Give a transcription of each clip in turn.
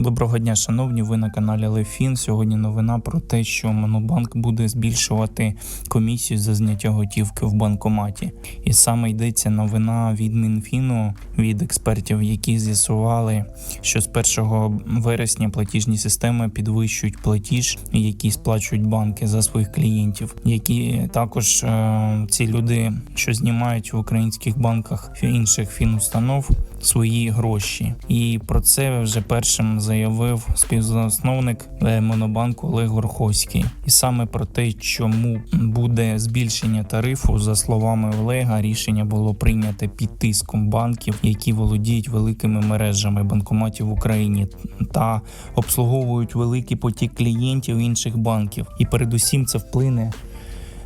Доброго дня, шановні. Ви на каналі Лефін. Сьогодні новина про те, що Монобанк буде збільшувати комісію за зняття готівки в банкоматі. І саме йдеться новина від Мінфіну від експертів, які з'ясували, що з 1 вересня платіжні системи підвищують платіж, який сплачують банки за своїх клієнтів, які також е, ці люди, що знімають в українських банках інших фінустанов свої гроші. І про це вже першим заявив співзасновник е, Монобанку Олег Горховський. І саме про те, чому буде збільшення тарифу, за словами Олега, рішення було прийняте під тиском банків, які володіють великими мережами банкоматів в Україні та обслуговують великий потік клієнтів інших банків. І передусім це вплине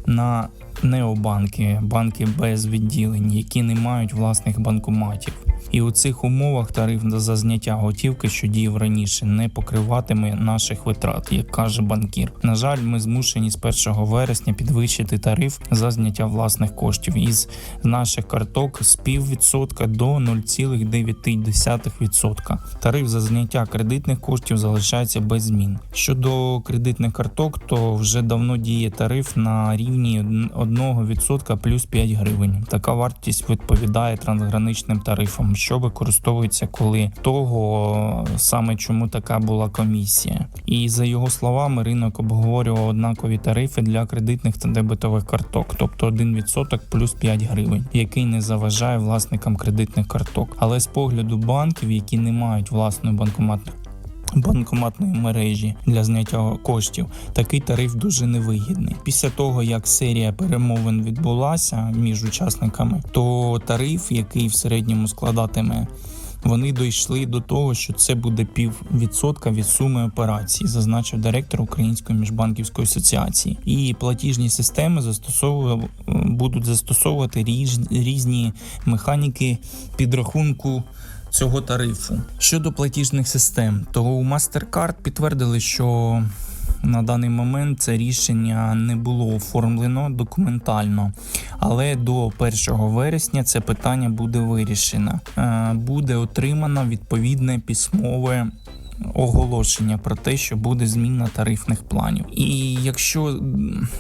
на необанки, банки без відділень, які не мають власних банкоматів. І у цих умовах тариф за зняття готівки, що діяв раніше, не покриватиме наших витрат, як каже банкір. На жаль, ми змушені з 1 вересня підвищити тариф за зняття власних коштів із наших карток з піввідсотка до 0,9%. Тариф за зняття кредитних коштів залишається без змін. Щодо кредитних карток, то вже давно діє тариф на рівні 1% плюс 5 гривень. Така вартість відповідає трансграничним тарифам, що використовується коли того саме чому така була комісія. І за його словами, ринок обговорював однакові тарифи для кредитних та дебетових карток, тобто 1% плюс 5 гривень, який не заважає власникам кредитних карток. Але з погляду банків, які не мають власної банкоматної банкоматної мережі для зняття коштів такий тариф дуже невигідний. Після того як серія перемовин відбулася між учасниками, то тариф, який в середньому складатиме. Вони дійшли до того, що це буде піввідсотка від суми операцій, зазначив директор Української міжбанківської асоціації. І платіжні системи застосовували будуть застосовувати різні механіки підрахунку цього тарифу. Щодо платіжних систем, то у MasterCard підтвердили, що на даний момент це рішення не було оформлено документально, але до 1 вересня це питання буде вирішено. Е, Буде отримано відповідне письмове. Оголошення про те, що буде зміна тарифних планів, і якщо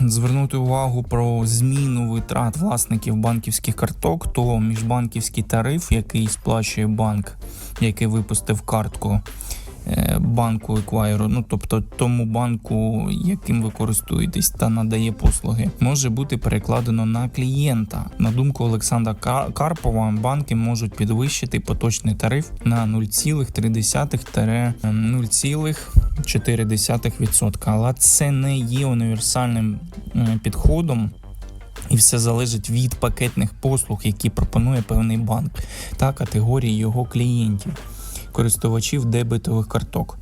звернути увагу про зміну витрат власників банківських карток, то міжбанківський тариф, який сплачує банк, який випустив картку банку еквайру, ну тобто тому банку, яким ви користуєтесь та надає послуги, може бути перекладено на клієнта. На думку Олександра Ка- Карпова, банки можуть підвищити поточний тариф на 0,3-0,4%. Але це не є універсальним е, підходом. І все залежить від пакетних послуг, які пропонує певний банк та категорії його клієнтів, користувачів дебетових карток.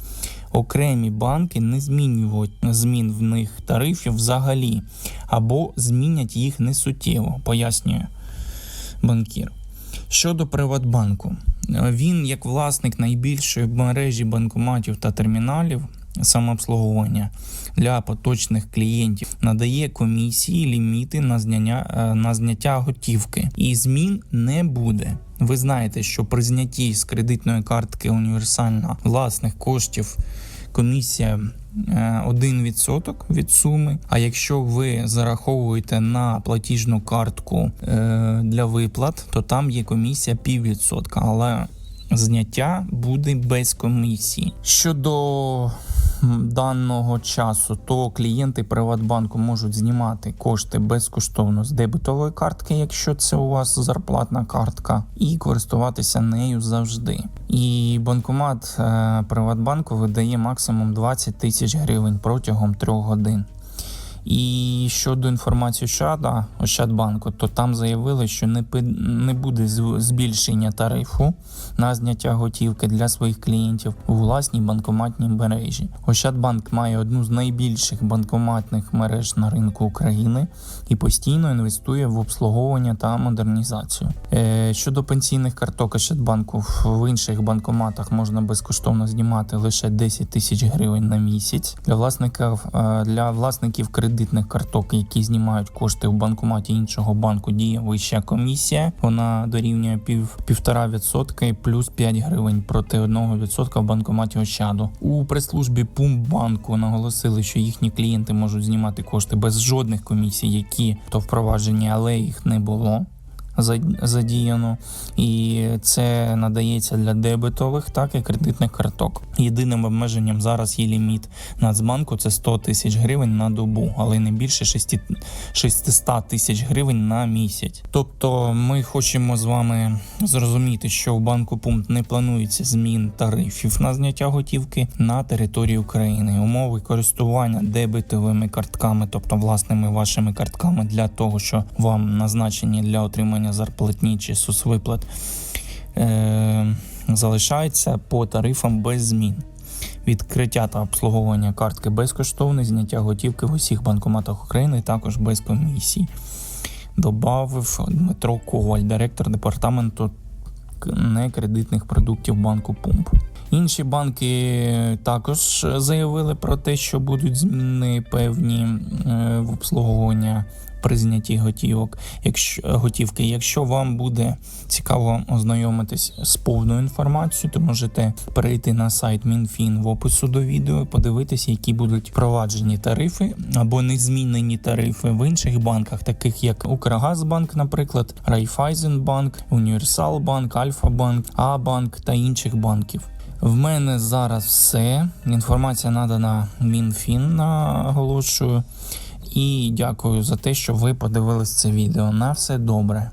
Окремі банки не змінюють змін в них тарифів взагалі, або змінять їх несуттєво, пояснює банкір. Щодо Приватбанку, він як власник найбільшої мережі банкоматів та терміналів самообслуговування для поточних клієнтів надає комісії ліміти на зняття, е, на зняття готівки, і змін не буде. Ви знаєте, що при знятті з кредитної картки універсальна власних коштів комісія е, 1% від суми. А якщо ви зараховуєте на платіжну картку е, для виплат, то там є комісія піввідсотка, але зняття буде без комісії. Щодо даного часу, то клієнти Приватбанку можуть знімати кошти безкоштовно з дебетової картки, якщо це у вас зарплатна картка, і користуватися нею завжди. І банкомат е, Приватбанку видає максимум 20 тисяч гривень протягом трьох годин. І щодо інформації Ощада, Ощадбанку, то там заявили, що не, не буде збільшення тарифу на зняття готівки для своїх клієнтів у власній банкоматній мережі. Ощадбанк має одну з найбільших банкоматних мереж на ринку України і постійно інвестує в обслуговування та модернізацію. Е, щодо пенсійних карток Ощадбанку в інших банкоматах можна безкоштовно знімати лише 10 тисяч гривень на місяць. Для власників е, для власників кредитних кредитних карток, які знімають кошти в банкоматі іншого банку, діє вища комісія. Вона дорівнює пів півтора відсотка і плюс 5 гривень проти 1% відсотка в банкоматі Ощаду. У прес-службі Пумбанку наголосили, що їхні клієнти можуть знімати кошти без жодних комісій, які то впроваджені, але їх не було задіяно, і це надається для дебетових, так і кредитних карток. Єдиним обмеженням зараз є ліміт Нацбанку це 100 тисяч гривень на добу, але не більше 6 600 тисяч гривень на місяць. Тобто, ми хочемо з вами зрозуміти, що в банку пункт не планується змін тарифів на зняття готівки на території України. Умови користування дебетовими картками, тобто власними вашими картками, для того, що вам назначені для отримання зарплатні чи соцвиплат, е- залишається по тарифам без змін. Відкриття та обслуговування картки безкоштовне, зняття готівки в усіх банкоматах України також без комісій. Добавив Дмитро Коваль, директор департаменту некредитних продуктів банку Пумп. Інші банки також заявили про те, що будуть зміни певні е, в обслуговування при знятті готівок. Якщо готівки, якщо вам буде цікаво ознайомитись з повною інформацією, то можете перейти на сайт Мінфін в опису до відео, подивитися, які будуть впроваджені тарифи або незмінені тарифи в інших банках, таких як Укргазбанк, наприклад, Райфайзенбанк, Універсалбанк, Альфа-банк, А-банк та інших банків. В мене зараз все. Інформація надана Мінфін, наголошую. І дякую за те, що ви подивились це відео. На все добре.